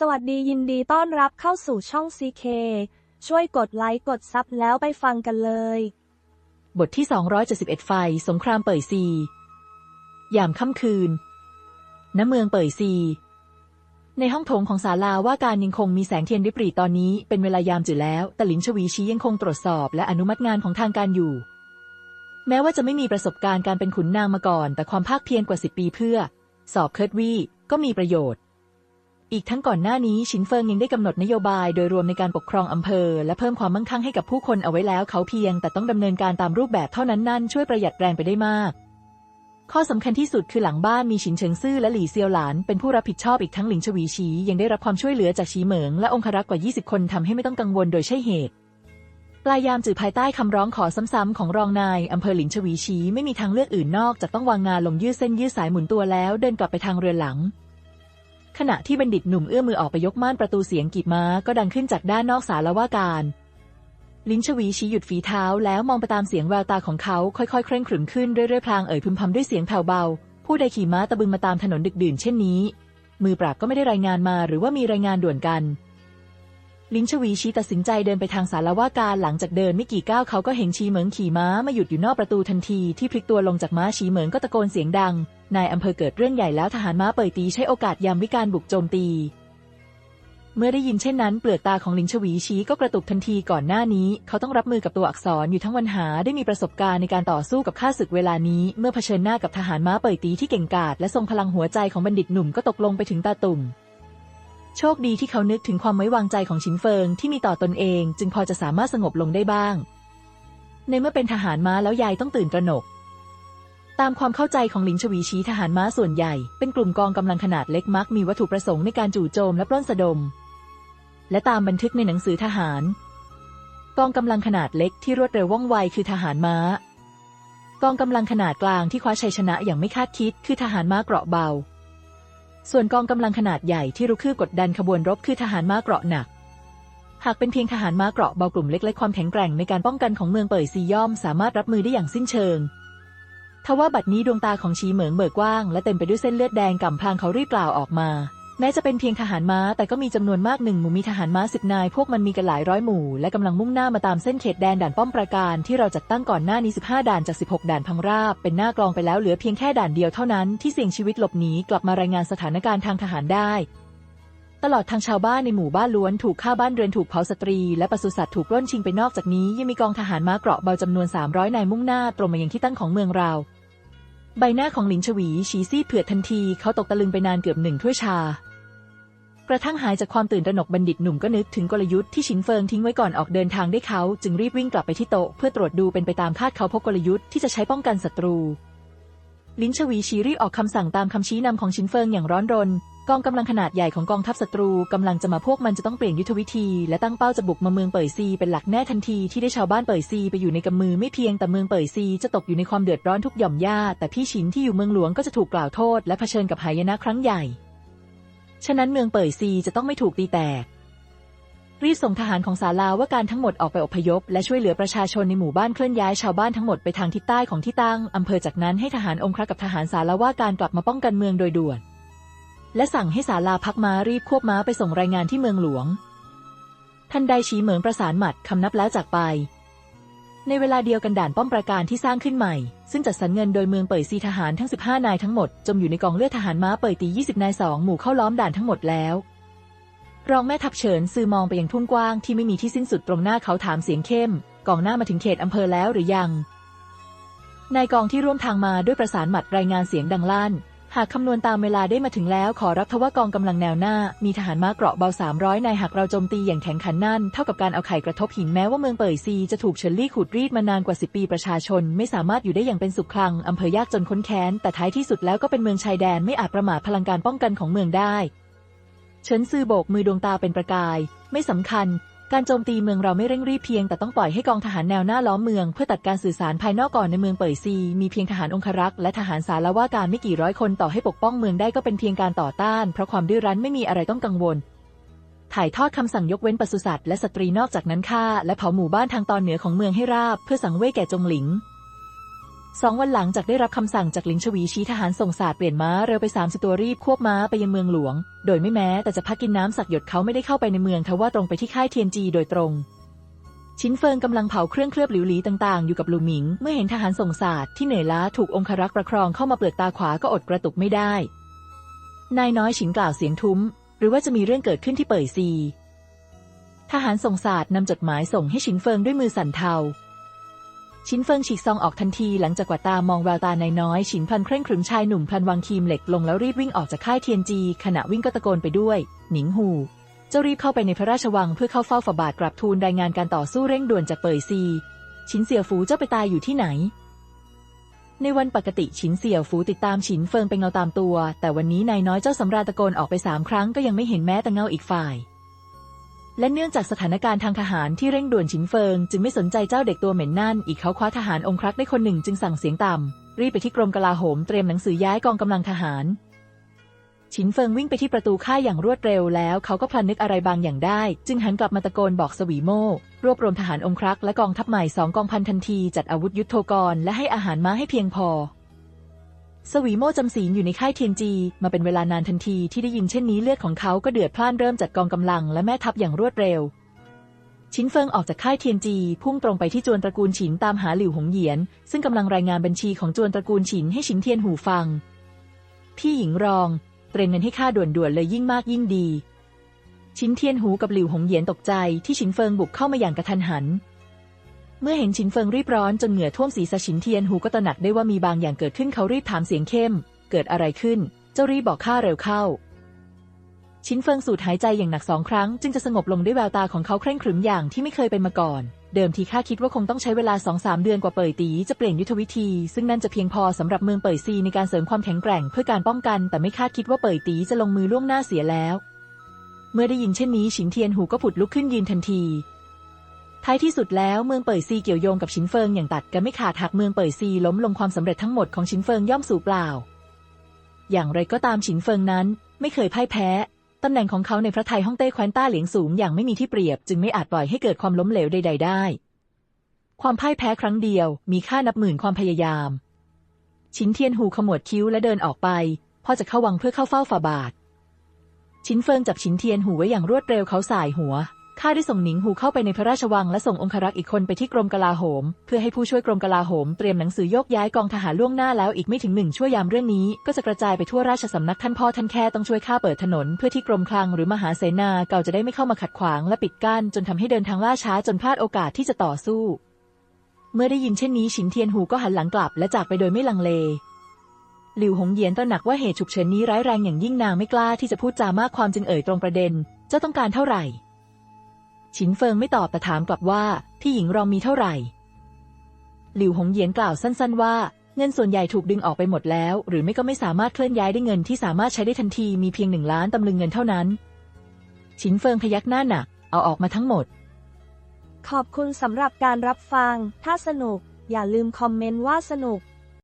สวัสดียินดีต้อนรับเข้าสู่ช่อง CK ช่วยกดไลค์กดซับแล้วไปฟังกันเลย บทที่ 271 ไฟ สงครามเป่ยซี ยามค่ำคืน ณ เมืองเป่ยซี ในห้องโถงของศาลาว่าการยังคงมีแสงเทียนริบหรี่ตอนนี้เป็นเวลายามจืดแล้ว แต่หลินชวีชียังคงตรวจสอบและอนุมัติงานของทางการอยู่ แม้ว่าจะไม่มีประสบการณ์การเป็นขุนนางมาก่อน แต่ความภาคเพียรกว่าสิบปีเพื่อ สอบเคิร์ดวี่ก็มีประโยชน์ อีกทั้งก่อนหน้านี้ชินเฟิงยังได้กำหนดนโยบายโดยรวมในการปกครองอำเภอ และเพิ่มความมั่งคั่งให้กับผู้คนเอาไว้แล้ว เขาเพียง แต่ต้องดำเนินการตามรูปแบบเท่านั้นนั่นช่วยประหยัดแรงไปได้มาก ข้อสำคัญที่สุดคือหลังบ้านมีฉินเฉิงซื่อและหลี่เซียวหลาน เป็นผู้รับผิดชอบอีกทั้งหลิงชวีชียังได้รับความช่วยเหลือจากชีเหมิงและองครักษ์กว่า 20 คนทำให้ไม่ต้องกังวลโดยใช่เหตุปลายยามจือภายใต้คำร้องขอซ้ำๆของรองนายอำเภอหลินชวีชีไม่มีทางเลือกอื่นนอกจากต้องวางงานลงยืดเส้นยืดสายหมุนตัวแล้ว เดินกลับไปทางเรือนหลัง ขณะที่บัณฑิตหนุ่มเอื้อมมือออกไปยกม่านประตูเสียงกีดม้าก็ดังขึ้นจากด้านนอกศาลว่าการ ลิ้นชวีชี้หยุดฝีเท้าแล้วมองไปตามเสียงแววตาของเขาค่อยๆ เคร่งขรึมขึ้นเรื่อยๆพลางเอ่ยพึมพำด้วยเสียงแผ่วเบา ผู้ใดขี่ม้าตะบึงมาตามถนนดึกดื่นเช่นนี้ มือปราบก็ไม่ได้รายงานมาหรือว่ามีรายงานด่วนกัน ลิ้นชวีชี้ตัดสินใจเดินไปทางศาลว่าการหลังจากเดินไม่กี่ก้าวเขาก็เห็นชีเหมิงขี่ม้ามาหยุดอยู่นอกประตูทันทีที่พลิกตัวลงจากม้าชีเหมิงก็ตะโกนเสียงดัง นายอำเภอเกิดเรื่องใหญ่แล้วทหารม้าเป่ยตีใช้โอกาสยามวิการบุกโจมตี เมื่อได้ยินเช่นนั้น เปลือกตาของลินชวีชี้ก็กระตุกทันทีก่อนหน้านี้ เขาต้องรับมือกับตัวอักษรอยู่ทั้งวันหาได้มีประสบการณ์ในการต่อสู้กับข้าศึกเวลานี้ เมื่อเผชิญหน้ากับทหารม้าเป่ยตีที่เก่งกาจและทรงพลังหัวใจของบัณฑิตหนุ่มก็ตกลงไปถึงตาตุ่มโชคดีที่เขานึกถึงความไว้วางใจของชินเฟิงที่มีต่อตนเอง จึงพอจะสามารถสงบลงได้บ้าง ในเมื่อเป็นทหารม้าแล้วยายต้องตื่นตระหนก ตามความเข้าใจของหลินชวีชีทหารม้าส่วนใหญ่ เป็นกลุ่มกองกำลังขนาดเล็กมักมีวัตถุประสงค์ในการจู่โจมและปล้นสะดม และตามบันทึกในหนังสือทหาร กองกำลังขนาดเล็กที่รวดเร็วว่องไวคือทหารม้า กองกำลังขนาดกลางที่คว้าชัยชนะอย่างไม่คาดคิด คือทหารม้าเกราะเบา ส่วนกองกำลังขนาดใหญ่ที่รุกคืบกดดันขบวนรบคือทหารม้าเกราะหนัก หากเป็นเพียงทหารม้าเกราะเบากลุ่มเล็กๆความแข็งแกร่งในการป้องกันของเมืองเป่ยซีย่อมสามารถรับมือได้อย่างสิ้นเชิง ทว่าบัดนี้ดวงตาของชีเหมิงเบิกกว้างและเต็มไปด้วยเส้นเลือดแดงก่ำพลางเขารีบกล่าวออกมา แม้จะเป็นเพียงทหารม้า แต่ก็มีจำนวนมากหนึ่งหมู่มีทหารม้าสิบนาย พวกมันมีกันหลายร้อยหมู่และกำลังมุ่งหน้ามาตามเส้นเขตแดนด่านป้อมปราการที่เราจัดตั้งก่อนหน้านี้ 15 ด่านจาก 16 ด่านพังราบ เป็นหน้ากลองไปแล้วเหลือเพียงแค่ด่านเดียวเท่านั้นที่เสี่ยงชีวิตหลบหนีกลับมารายงานสถานการณ์ทางทหารได้ ตลอดทางชาวบ้านในหมู่บ้านล้วนถูกฆ่าบ้านเรือนถูกเผาสตรี และปศุสัตว์ถูกปล้นชิงไปนอกจากนี้ ยังมีกองทหารม้าเกราะเบาจำนวน 300 นายมุ่งหน้าตรงมายังที่ตั้งของเมืองเราใบหน้าของหลินชวีฉีซีดเผือดทันทีเขาตกตะลึงไปนานเกือบหนึ่งถ้วยชา กระทั่งหายจากความตื่นตระหนกบัณฑิตหนุ่มก็นึกถึงกลยุทธ์ที่ชินเฟิงทิ้งไว้ก่อนออกเดินทางได้เขา จึงรีบวิ่งกลับไปที่โต๊ะเพื่อตรวจดูเป็นไปตามคาดเขาพบกลยุทธ์ที่จะใช้ป้องกันศัตรู ลิ้นชวีชีรีบออกคำสั่งตามคำชี้นำของชินเฟิงอย่างร้อนรน กองกำลังขนาดใหญ่ของกองทัพศัตรูกำลังจะมาพวกมันจะต้องเปลี่ยนยุทธวิธี และตั้งเป้าจะบุกมาเมืองเป่ยซีเป็นหลักแน่ทันทีที่ได้ชาวบ้านเป่ยซีไปอยู่ในกำมือไม่เพียงแต่เมืองเป่ยซีจะตกอยู่ในความเดือดร้อนทุกหย่อมย่าแต่พี่ชินที่อยู่เมืองหลวงก็จะถูกกล่าวโทษและเผชิญกับหายนะครั้งใหญ่ ฉะนั้นเมืองเป่ยซีจะต้องไม่ถูกตีแตก รีบส่งทหารของศาลาว่าการทั้งหมดออกไปอพยพ และช่วยเหลือประชาชนในหมู่บ้านเคลื่อนย้ายชาวบ้านทั้งหมดไปทางทิศใต้ของที่ตั้งอำเภอจากนั้นให้ทหารองครักษ์กับทหารศาลาว่าการกลับมาป้องกันเมืองโดยด่วน และสั่งให้ศาลาพักม้ารีบควบม้าไปส่งรายงานที่เมืองหลวง ทันใดฉีเหมิงประสานหมัดคำนับแล้วจากไป ในเวลาเดียวกันด่านป้อมปราการที่สร้างขึ้นใหม่ ซึ่งจัดสรรเงินโดยเมืองเป่ยซีทหารทั้ง 15 นายทั้งหมดจมอยู่ในกองเลือดทหารม้าเป่ยตี 20 นายสองหมู่เข้าล้อมด่านทั้งหมดแล้ว รองแม่ทัพเฉินซือมองไปยังทุ่งกว้างที่ไม่มีที่สิ้นสุดตรงหน้าเขาถามเสียงเข้มกองหน้ามาถึงเขตอำเภอแล้วหรือยัง นายกองที่ร่วมทางมาด้วยประสานหมัดรายงานเสียงดังลั่น หากคำนวณตามเวลาได้มาถึงแล้วขอรับทว่ากองกำลังแนวหน้า มีทหารม้าเกราะเบา 300 นายหากเราโจมตีอย่างแข็งขันนั่น เท่ากับการเอาไข่กระทบหินแม้ว่าเมืองเป่ยซีจะถูกเฉินลี่ขูดรีดมานานกว่า 10 ปีประชาชน ไม่สามารถอยู่ได้อย่างเป็นสุขคลังอำเภอยากจนค้นแค้น แต่ท้ายที่สุดแล้วก็เป็นเมืองชายแดนไม่อาจประมาทพลังการป้องกันของเมืองได้ เฉินซือโบกมือดวงตาเป็นประกาย ไม่สำคัญ การโจมตีเมืองเราไม่เร่งรีบเพียง แต่ต้องปล่อยให้กองทหารแนวหน้าล้อมเมือง เพื่อตัดการสื่อสารภายนอกก่อนในเมืองเป่ยซี มีเพียงทหารองครักษ์และทหารสารว่าการไม่กี่ร้อยคนต่อให้ปกป้องเมืองได้ก็เป็นเพียงการต่อต้าน เพราะความดื้อรั้นไม่มีอะไรต้องกังวลถ่ายทอดคำสั่งยกเว้นปศุสัตว์และสตรีนอกจากนั้นฆ่าและเผาหมู่บ้านทางตอนเหนือของเมืองให้ราบ เพื่อสังเวยแก่จงหลิง สองวันหลังจากได้รับคำสั่งจากหลิงชวีชี้ทหารส่งศาสตร์เปลี่ยนม้าเร็วไป 30 ตัวรีบควบม้าไปยังเมืองหลวง โดยไม่แม้แต่จะพักกินน้ำสักหยดเขาไม่ได้เข้าไปในเมืองทว่าตรงไปที่ค่ายเทียนจีโดยตรง ชินเฟิงกำลังเผาเครื่องเคลือบหลิวหลีต่างๆ อยู่กับหลูหมิง เมื่อเห็นทหารส่งศาสตร์ที่เหนื่อยล้าถูกองครักษ์ประครองเข้ามาเปลือกตาขวาก็อดกระตุกไม่ได้ นายน้อยฉินกล่าวเสียงทุ้ม หรือว่าจะมีเรื่องเกิดขึ้นที่เป่ยซี ทหารส่งศาสตร์นำจดหมายส่งให้ชินเฟิงด้วยมือสั่นเทา ชินเฟิงฉีกซองออกทันทีหลังจากกว่าตามองแววตานายน้อยฉินพันเคร่งครึมชายหนุ่มพันวางคีมเหล็กลงแล้วรีบวิ่งออกจากค่ายเทียนจี ขณะวิ่งก็ตะโกนไปด้วย หนิงหูเจ้ารีบเข้าไปในพระราชวังเพื่อเข้าเฝ้าฝ่าบาทกราบทูลรายงานการต่อสู้เร่งด่วนจากเปยซีฉินเสี่ยวฟูเจ้าไปตายอยู่ที่ไหน ในวันปกติฉินเสี่ยวฟูติดตามฉินเฟิงเป็นเงาตามตัว แต่วันนี้นายน้อยเจ้าสำราญตะโกนออกไปสามครั้งก็ยังไม่เห็นแม้แต่เงาอีกฝ่าย และเนื่องจากสถานการณ์ทางทหารที่เร่งด่วนฉินเฟิง จึงไม่สนใจเจ้าเด็กตัวเหม็นนั่น อีกเขาคว้าทหารองครักษ์ได้คนหนึ่งจึงสั่งเสียงต่ำ รีบไปที่กรมกลาโหมเตรียมหนังสือย้ายกองกำลังทหาร ฉินเฟิงวิ่งไปที่ประตูค่ายอย่างรวดเร็วแล้วเขาก็พลันนึกอะไรบางอย่างได้ จึงหันกลับมาตะโกนบอกสวีโม่รวบรวมทหารองครักษ์และกองทัพใหม่สองกองพันทันทีจัดอาวุธยุทโธกรและให้อาหารม้าให้เพียงพอ สวีโม่จำศีลอยู่ในค่ายเทียนจี มาเป็นเวลานานทันทีที่ได้ยินเช่นนี้เลือดของเขาก็เดือดพล่านเริ่มจัดกองกำลังและแม่ทัพอย่างรวดเร็ว ชินเฟิงออกจากค่ายเทียนจี พุ่งตรงไปที่จวนตระกูลฉินตามหาหลิวหงเหยียน ซึ่งกำลังรายงานบัญชีของจวนตระกูลฉินให้ฉินเทียนหูฟัง พี่หญิงรอง เตรียมเงินให้ข้าด่วนๆเลยยิ่งมากยิ่งดี ชินเทียนหูกับหลิวหงเหยียนตกใจที่ฉินเฟิงบุกเข้ามาอย่างกระทันหัน เมื่อเห็นฉินเฟิงรีบร้อนจนเหงื่อท่วมศีรษะฉินเทียนหูก็ตระหนักได้ว่ามีบางอย่างเกิดขึ้นเขารีบถามเสียงเข้ม เกิดอะไรขึ้น เจ้ารีบบอกข้าเร็วเข้าชินเฟิงสูดหายใจอย่างหนักสองครั้ง จึงจะสงบลงด้วยแววตาของเขาเคร่งขรึมอย่างที่ไม่เคยเป็นมาก่อน เดิมทีข้าคิดว่าคงต้องใช้เวลาสองสามเดือนกว่าเป่ยตีจะเปลี่ยนยุทธวิธี ซึ่งนั่นจะเพียงพอสำหรับเมืองเป่ยซีในการเสริมความแข็งแกร่งเพื่อการป้องกัน แต่ไม่คาดคิดว่าเป่ยตีจะลงมือล่วงหน้าเสียแล้ว เมื่อได้ยินเช่นนี้ฉินเทียนหูก็ผุดลุกขึ้นยืนทันที ท้ายที่สุดแล้วเมืองเป่ยซีเกี่ยวโยงกับชินเฟิงอย่างตัดกันไม่ขาดหากเมืองเป่ยซีล้มลงความสำเร็จทั้งหมดของชินเฟิงย่อมสูญเปล่า อย่างไรก็ตามฉินเฟิงนั้นไม่เคยพ่ายแพ้ตำแหน่งของเขาในพระไทยฮ่องเต้แคว้นต้าเหลียงสูงอย่างไม่มีที่เปรียบ จึงไม่อาจปล่อยให้เกิดความล้มเหลวใด ๆ ได้ ความพ่ายแพ้ครั้งเดียว มีค่านับหมื่นความพยายาม ชินเทียนหูขมวดคิ้วและเดินออกไปพ่อจะเข้าวังเพื่อเข้าเฝ้าฝ่าบาท ชินเฟิงจับชินเทียนหูไว้อย่างรวดเร็วเขาสายหัว ข้าได้ส่งหนิงหูเข้าไปในพระราชวังและส่งองครักษ์อีกคนไปที่กรมกลาโหม เพื่อให้ผู้ช่วยกรมกลาโหมเตรียมหนังสือโยกย้ายกองทหารล่วงหน้าแล้วอีกไม่ถึงหนึ่งชั่วยามเรื่องนี้ ก็จะกระจายไปทั่วราชสำนักท่านพ่อท่านแค่ต้องช่วยข้าเปิดถนน เพื่อที่กรมคลังหรือมหาเสนาเก่าจะได้ไม่เข้ามาขัดขวางและปิดกั้นจนทำให้เดินทางล่าช้าจนพลาดโอกาสที่จะต่อสู้ เมื่อได้ยินเช่นนี้ฉินเทียนหูก็หันหลังกลับ และจากไปโดยไม่ลังเลหลิวหงเยียนตระหนักว่าเหตุฉุกเฉินนี้ร้ายแรงอย่างยิ่งนางไม่กล้าที่จะพูดจามากความจึงเอ่ยตรงประเด็นเจ้าต้องการเท่าไหร่ ฉินเฟิงไม่ตอบแต่ถามกลับว่าพี่หญิงรองมีเท่าไหร่ หลิวหงเหยียนกล่าวสั้นๆว่า เงินส่วนใหญ่ถูกดึงออกไปหมดแล้ว หรือไม่ก็ไม่สามารถเคลื่อนย้ายได้เงินที่สามารถใช้ได้ทันทีมีเพียงหนึ่งล้านตำลึงเงินเท่านั้น ฉินเฟิงพยักหน้าหนักเอาออกมาทั้งหมด ขอบคุณสำหรับการรับฟัง ถ้าสนุก อย่าลืมคอมเมนต์ว่าสนุก